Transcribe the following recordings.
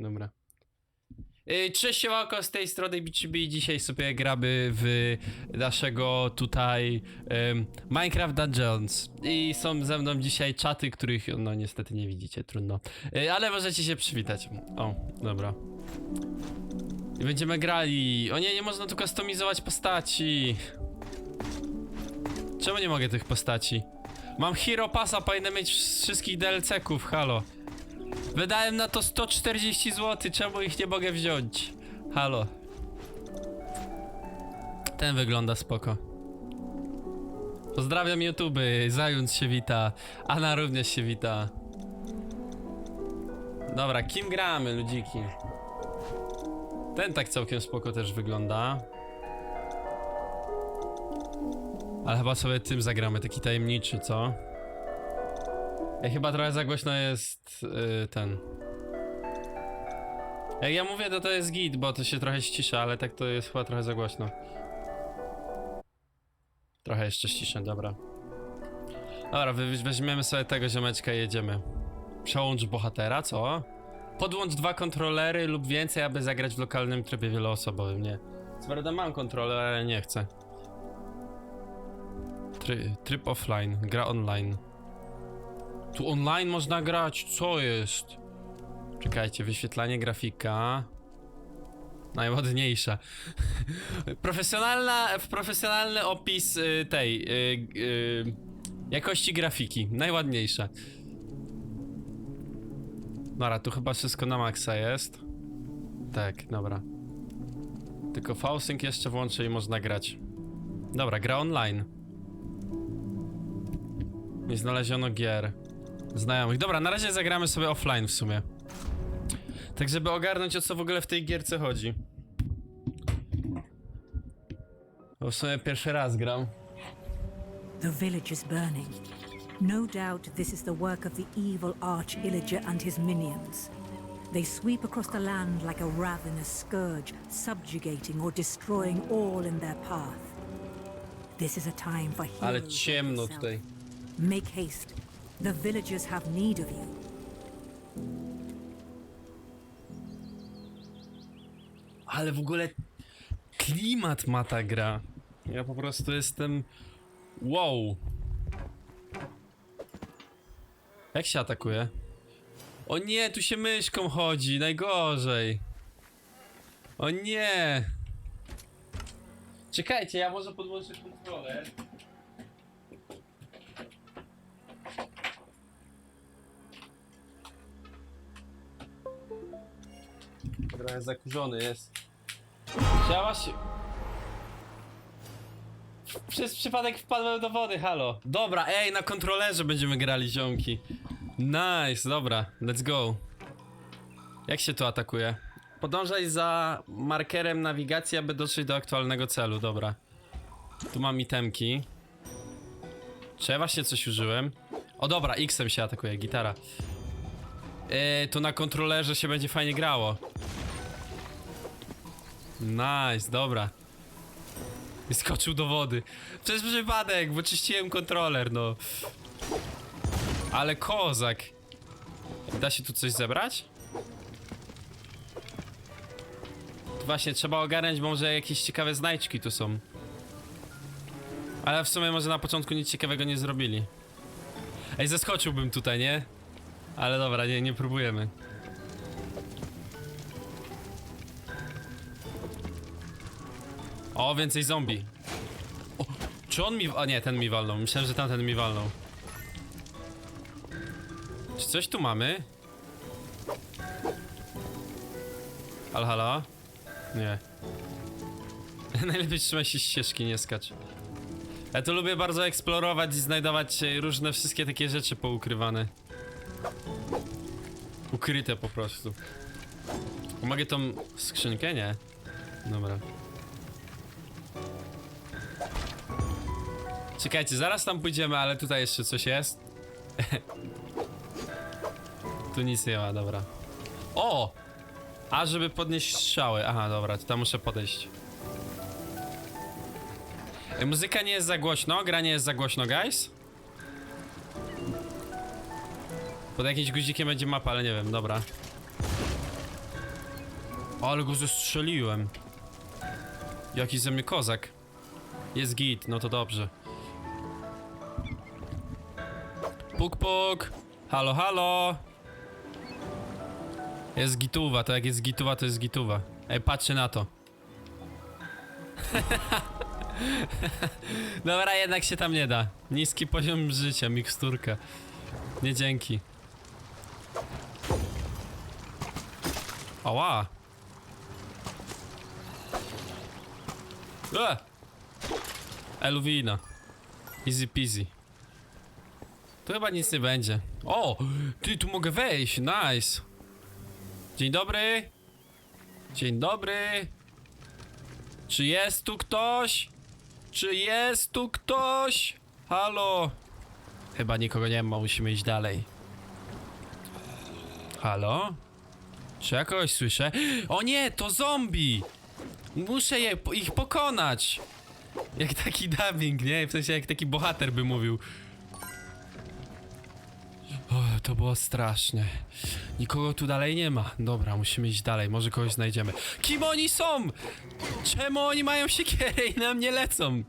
Dobra. Yy, Cześć, siemanko, z tej strony BGB. Dzisiaj sobie gramy w naszego tutaj em, Minecraft Dungeons. I są ze mną dzisiaj czaty, których no niestety nie widzicie, trudno. Yy, ale możecie się przywitać. O, dobra. I będziemy grali. O nie, nie można tu kustomizować postaci. Czemu nie mogę tych postaci? Mam Hero Passa, powinienem mieć wszystkich DLC-ków, halo. Wydałem na to 140 zł, czemu ich nie mogę wziąć? Halo. Ten wygląda spoko. Pozdrawiam YouTube, Zając się wita, Anna również się wita. Dobra, kim gramy, ludziki? Ten tak całkiem spoko też wygląda. Ale chyba sobie tym zagramy, taki tajemniczy, co? Ej, chyba trochę za głośno jest yy, ten. Jak ja mówię, to to jest git, bo to się trochę ścisza, ale tak to jest chyba trochę za głośno. Trochę jeszcze ściszę, dobra. Dobra, weźmiemy sobie tego ziomeczka i jedziemy. Przełącz bohatera, co? Podłącz dwa kontrolery lub więcej, aby zagrać w lokalnym trybie wieloosobowym, nie. Co prawda mam kontroler, ale nie chcę. Try, tryb offline, gra online. Tu online można grać, co jest? Czekajcie, wyświetlanie grafika. Najładniejsza. Profesjonalna, profesjonalny opis y, tej y, y, jakości grafiki. Najładniejsza. Dobra, tu chyba wszystko na maksa jest. Tak, dobra. Tylko V-Sync jeszcze włączę i można grać. Dobra, gra online. Nie znaleziono gier znajomych. Dobra, na razie zagramy sobie offline w sumie. Tak, żeby ogarnąć o co w ogóle w tej gierce chodzi. Bo w sumie pierwszy raz gram. The village is burning. No doubt this is the work of the evil Arch Illager and his minions. They sweep across the land like a ravenous scourge, subjugating or destroying all in their path. This is a time for heroes Ale ciemno tutaj. Make haste. The villagers have need of you. Ale w ogóle klimat ma ta gra. Ja po prostu jestem... Wow. Jak się atakuje? O nie, tu się myszką chodzi, najgorzej. O nie. Czekajcie, ja może podłączę kontroler. Zakurzony jest. Chciała się... Przez przypadek wpadłem do wody, halo. Dobra, ej, na kontrolerze będziemy grali ziomki. Nice, dobra, let's go. Jak się tu atakuje? Podążaj za markerem nawigacji, aby dotrzeć do aktualnego celu, dobra. Tu mam itemki. Czy ja właśnie coś użyłem? O dobra, X-em się atakuje, gitara. Yy, tu na kontrolerze się będzie fajnie grało. Nice, dobra. I skoczył do wody. Przez przypadek, bo czyściłem kontroler, no. Ale kozak. Da się tu coś zebrać? Właśnie, trzeba ogarnąć, bo może jakieś ciekawe znajdźki tu są. Ale w sumie może na początku nic ciekawego nie zrobili. Ej, zeskoczyłbym tutaj, nie? Ale dobra, nie, nie próbujemy. O, więcej zombie. O, czy on mi... A nie, ten mi walnął. Myślałem, że tamten mi walnął. Czy coś tu mamy? Halo? Nie. Najlepiej trzymaj się ścieżki, nie skacz. Ja tu lubię bardzo eksplorować i znajdować e, różne wszystkie takie rzeczy poukrywane. Ukryte po prostu. Mogę tą skrzynkę? Nie. Dobra. Czekajcie, zaraz tam pójdziemy, ale tutaj jeszcze coś jest. tu nic nie ma, dobra. O! A, żeby podnieść strzały. Aha, dobra, to tam muszę podejść. Ej, muzyka nie jest za głośno, gra nie jest za głośno, guys? Pod jakimś guzikiem będzie mapa, ale nie wiem, dobra. Ale go zestrzeliłem. Jaki ze mnie kozak. Jest git, no to dobrze. Puk puk. Halo, halo. Jest gituwa, to jak jest gituwa, to jest gituwa. Ej, patrzcie na to. Dobra, jednak się tam nie da. Niski poziom życia, miksturka. Nie dzięki. Ała. E! Eluwina. Easy peasy. Tu chyba nic nie będzie. O! Ty, tu mogę wejść, nice. Dzień dobry. Dzień dobry. Czy jest tu ktoś? Czy jest tu ktoś? Halo? Chyba nikogo nie ma, musimy iść dalej. Halo? Czy ja kogoś słyszę? O nie, to zombie! Muszę je, ich pokonać! Jak taki dubbing, nie? W sensie jak taki bohater by mówił. To było straszne. Nikogo tu dalej nie ma. Dobra, musimy iść dalej, może kogoś znajdziemy. Kim oni są? Czemu oni mają siekierę i na mnie lecą?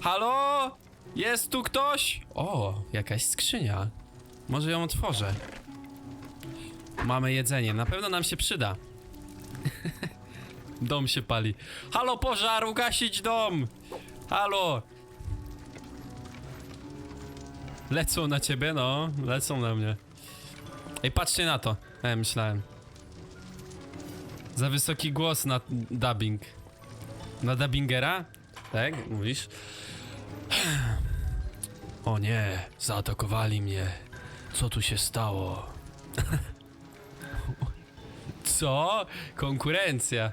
Halo? Jest tu ktoś? O, jakaś skrzynia. Może ją otworzę. Mamy jedzenie, na pewno nam się przyda. dom się pali. Halo, pożar, ugasić dom! Halo! Lecą na ciebie, no. Lecą na mnie. Ej, patrzcie na to. E, myślałem. Za wysoki głos na dubbing. Na dubbingera? Tak, mówisz? O nie, zaatakowali mnie. Co tu się stało? Co? Konkurencja.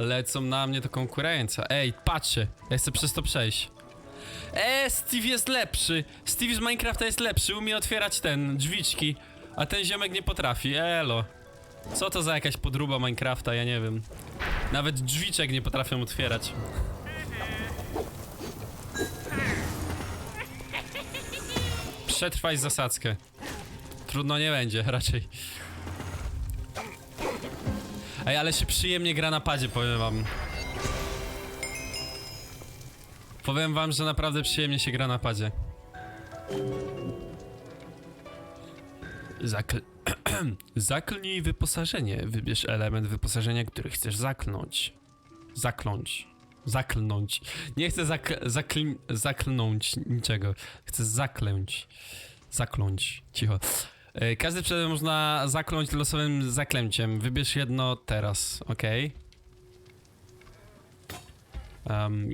Lecą na mnie to konkurencja. Ej, patrzcie, ja chcę przez to przejść. Eee, Steve jest lepszy. Steve z Minecrafta jest lepszy, umie otwierać ten, drzwiczki. A ten ziomek nie potrafi, elo. Co to za jakaś podruba Minecrafta, ja nie wiem. Nawet drzwiczek nie potrafią otwierać. Przetrwaj zasadzkę. Trudno nie będzie, raczej. Ej, ale się przyjemnie gra na padzie, powiem wam. Powiem wam, że naprawdę przyjemnie się gra na padzie. Zakl... Zaklnij wyposażenie. Wybierz element wyposażenia, który chcesz zaklnąć. Zakląć. Zaklnąć. Nie chcę zak... Zakl... zaklnąć niczego. Chcę zaklęć. Zakląć. Cicho. E, Każdy przedmiot można zakląć losowym zaklęciem. Wybierz jedno teraz, ok? Um,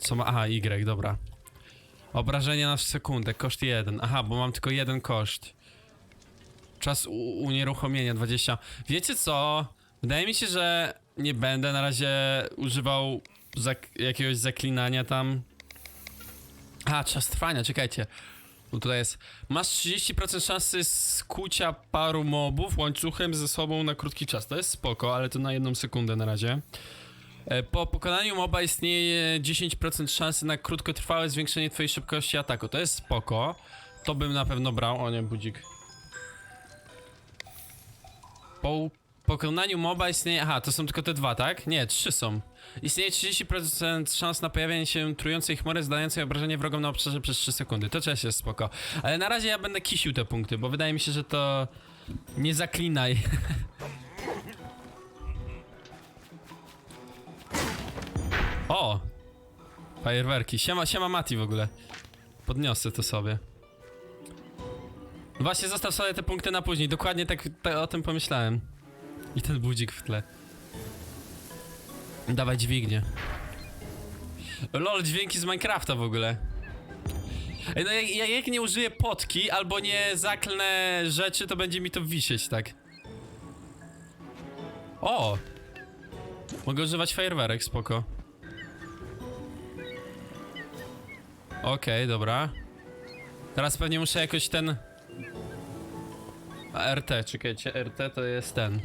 co ma. Aha, Y, dobra. Obrażenia na sekundę, koszt 1. Aha, bo mam tylko jeden koszt. Czas unieruchomienia 20. Wiecie co? Wydaje mi się, że nie będę na razie używał zak jakiegoś zaklinania tam. A, czas trwania, czekajcie. Bo tutaj jest. Masz 30% szansy skucia paru mobów łańcuchem ze sobą na krótki czas. To jest spoko, ale to na jedną sekundę na razie. E, Po pokonaniu moba istnieje 10% szansy na krótkotrwałe zwiększenie twojej szybkości ataku. To jest spoko. To bym na pewno brał. O nie, budzik. Po pokonaniu moba istnieje... Aha, to są tylko te dwa, tak? Nie, trzy są. Istnieje 30% szans na pojawienie się trującej chmury zdającej obrażenie wrogom na obszarze przez 3 sekundy. To też jest spoko. Ale na razie ja będę kisił te punkty, bo wydaje mi się, że to... Nie zaklinaj. o! Fajerwerki. Siema, siema Mati w ogóle. Podniosę to sobie. Właśnie zostaw sobie te punkty na później. Dokładnie tak, tak o tym pomyślałem. I ten budzik w tle. Dawaj dźwignię. Lol, dźwięki z Minecrafta w ogóle. Ej, no jak, jak nie użyję potki albo nie zaklnę rzeczy, to będzie mi to wisieć, tak. O! Mogę używać fajerwerek, spoko. Okej, dobra. Teraz pewnie muszę jakoś ten... A RT, czekajcie, RT to jest ten.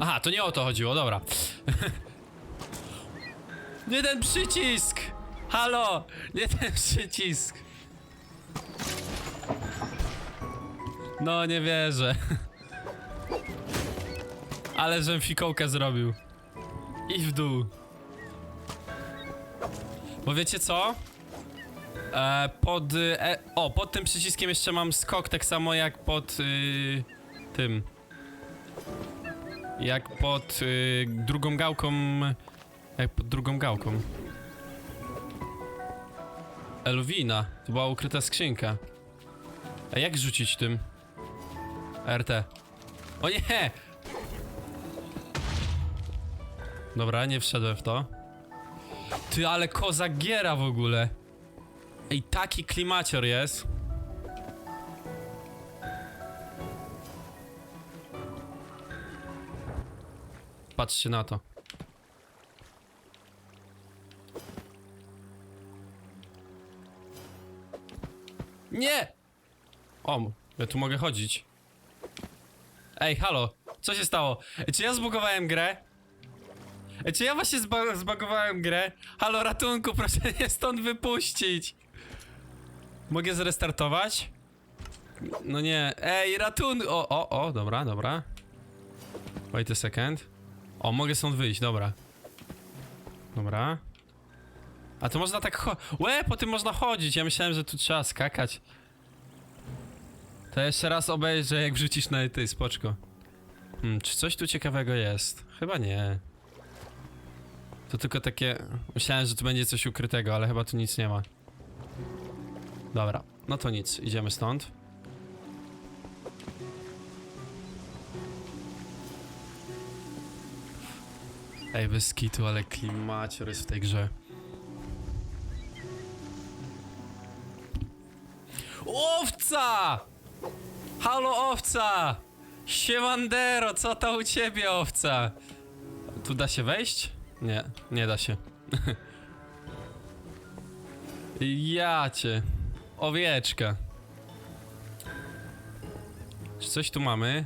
Aha, to nie o to chodziło, dobra. Nie ten przycisk! Halo! Nie ten przycisk! No, nie wierzę. Ale żem fikołkę zrobił. I w dół. Bo wiecie co? E, pod. E, o, pod tym przyciskiem jeszcze mam skok, tak samo jak pod y, tym. Jak pod y, drugą gałką. Jak pod drugą gałką. Elwina. To była ukryta skrzynka. A jak rzucić tym? RT. O nie! Dobra, nie wszedłem w to. Ty, ale koza giera w ogóle. Ej, taki klimacior jest. Patrzcie na to. Nie! O, ja tu mogę chodzić. Ej, halo, co się stało? Czy ja zbugowałem grę? Czy ja właśnie zba zbagowałem grę? Halo, ratunku, proszę mnie stąd wypuścić. Mogę zrestartować? No nie. Ej, ratunku! O, o, o, dobra, dobra. Wait a second. O, mogę stąd wyjść, dobra. Dobra. A to można tak cho... Łe, po tym można chodzić. Ja myślałem, że tu trzeba skakać. To jeszcze raz obejrzę, jak wrzucisz na tej spoczko. Hmm, czy coś tu ciekawego jest? Chyba nie. To tylko takie... Myślałem, że tu będzie coś ukrytego, ale chyba tu nic nie ma. Dobra, no to nic, idziemy stąd. Ej, bez kitu, ale klimacior jest w tej grze. Owca! Halo owca! Siemandero, co to u ciebie owca? Tu da się wejść? Nie, nie da się. ja cię. Owieczka. Czy coś tu mamy?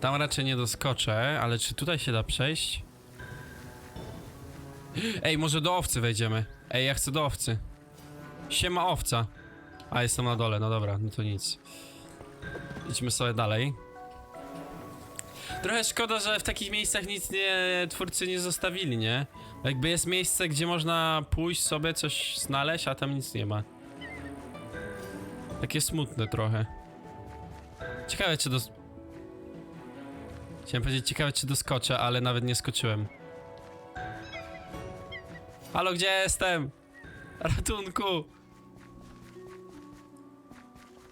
Tam raczej nie doskoczę, ale czy tutaj się da przejść? Ej, może do owcy wejdziemy. Ej, ja chcę do owcy. Siema owca. A, jestem na dole, no dobra, no to nic. Idźmy sobie dalej. Trochę szkoda, że w takich miejscach nic nie twórcy nie zostawili, nie? Jakby jest miejsce, gdzie można pójść sobie coś znaleźć, a tam nic nie ma. Takie smutne trochę. Ciekawe czy dos... Chciałem powiedzieć ciekawe czy doskoczę, ale nawet nie skoczyłem. Halo, gdzie jestem? Ratunku!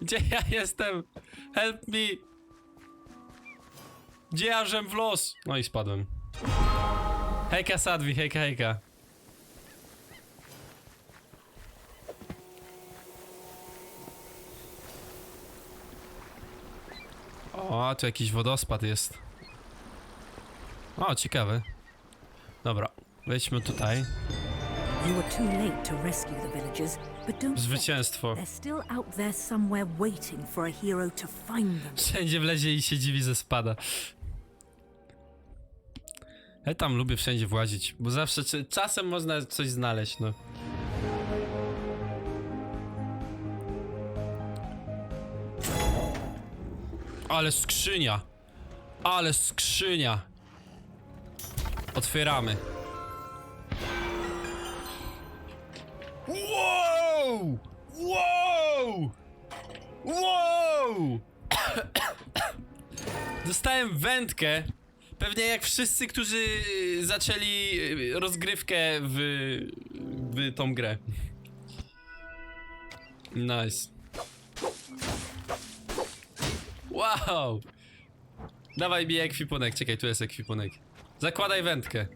Gdzie ja jestem? Help me! Gdzie ja żem w los? No i spadłem. Hejka Sadwi, hejka, hejka. O, tu jakiś wodospad jest. O, ciekawe. Dobra, wejdźmy tutaj. You were too late to rescue the villagers, but don't fret. Zwycięstwo. They're still out there somewhere waiting for a hero to find them. Wszędzie wlezie i się dziwi ze spada. Ja tam lubię wszędzie włazić, bo zawsze czy, czasem można coś znaleźć, no. Ale skrzynia! Ale skrzynia! Otwieramy. Wow! Wow! Wow! Dostałem wędkę. Pewnie jak wszyscy, którzy zaczęli y, rozgrywkę w, w tą grę. Nice. Wow! Dawaj mi ekwipunek. Czekaj, tu jest ekwipunek. Zakładaj wędkę.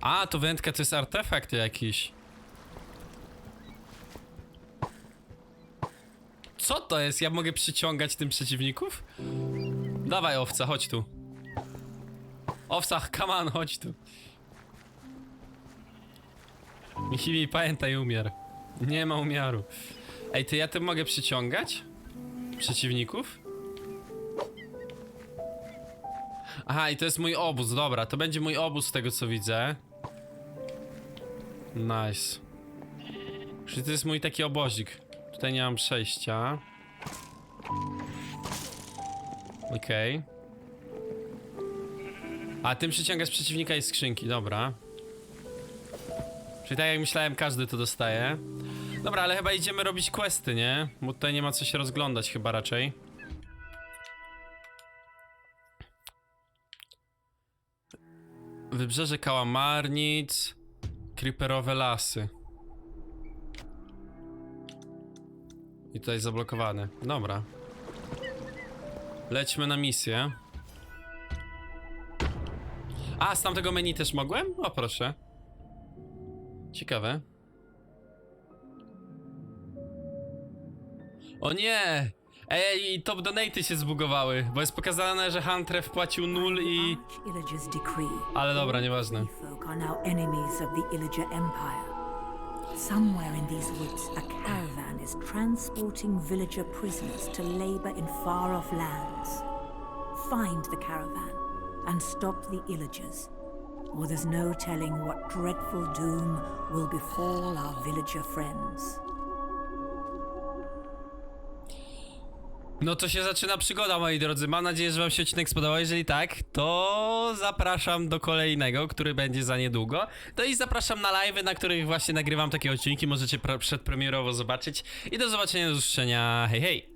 A, to wędka to jest artefakt jakiś. Co to jest? Ja mogę przyciągać tym przeciwników? Dawaj owca, chodź tu. Owca, come on, chodź tu. Michimi, pamiętaj umiar. Nie ma umiaru. Ej, to ja tym mogę przyciągać? Przeciwników? Aha, i to jest mój obóz, dobra, to będzie mój obóz z tego co widzę. Nice. Czyli to jest mój taki obozik. Tutaj nie mam przejścia. Okej. A tym przyciągasz przeciwnika i skrzynki, dobra. Czyli tak jak myślałem, każdy to dostaje. Dobra, ale chyba idziemy robić questy, nie? Bo tutaj nie ma co się rozglądać chyba raczej. Wybrzeże Kałamarnic, Creeperowe lasy. I tutaj zablokowane. Dobra. Lećmy na misję. A, z tamtego menu też mogłem? O, proszę. Ciekawe. O nie! Ej, top donaty się zbugowały, bo jest pokazane, że Hunter wpłacił nul i... Ale dobra, nieważne. Somewhere in these woods, a caravan is transporting villager prisoners to labor in far off lands. Find the caravan and stop the Illagers, or there's no telling what dreadful doom will befall our villager friends. No to się zaczyna przygoda, moi drodzy. Mam nadzieję, że wam się odcinek spodobał. Jeżeli tak, to zapraszam do kolejnego, który będzie za niedługo. To i zapraszam na live, na których właśnie nagrywam takie odcinki. Możecie pre- przedpremierowo zobaczyć. I do zobaczenia, do usłyszenia. Hej, hej!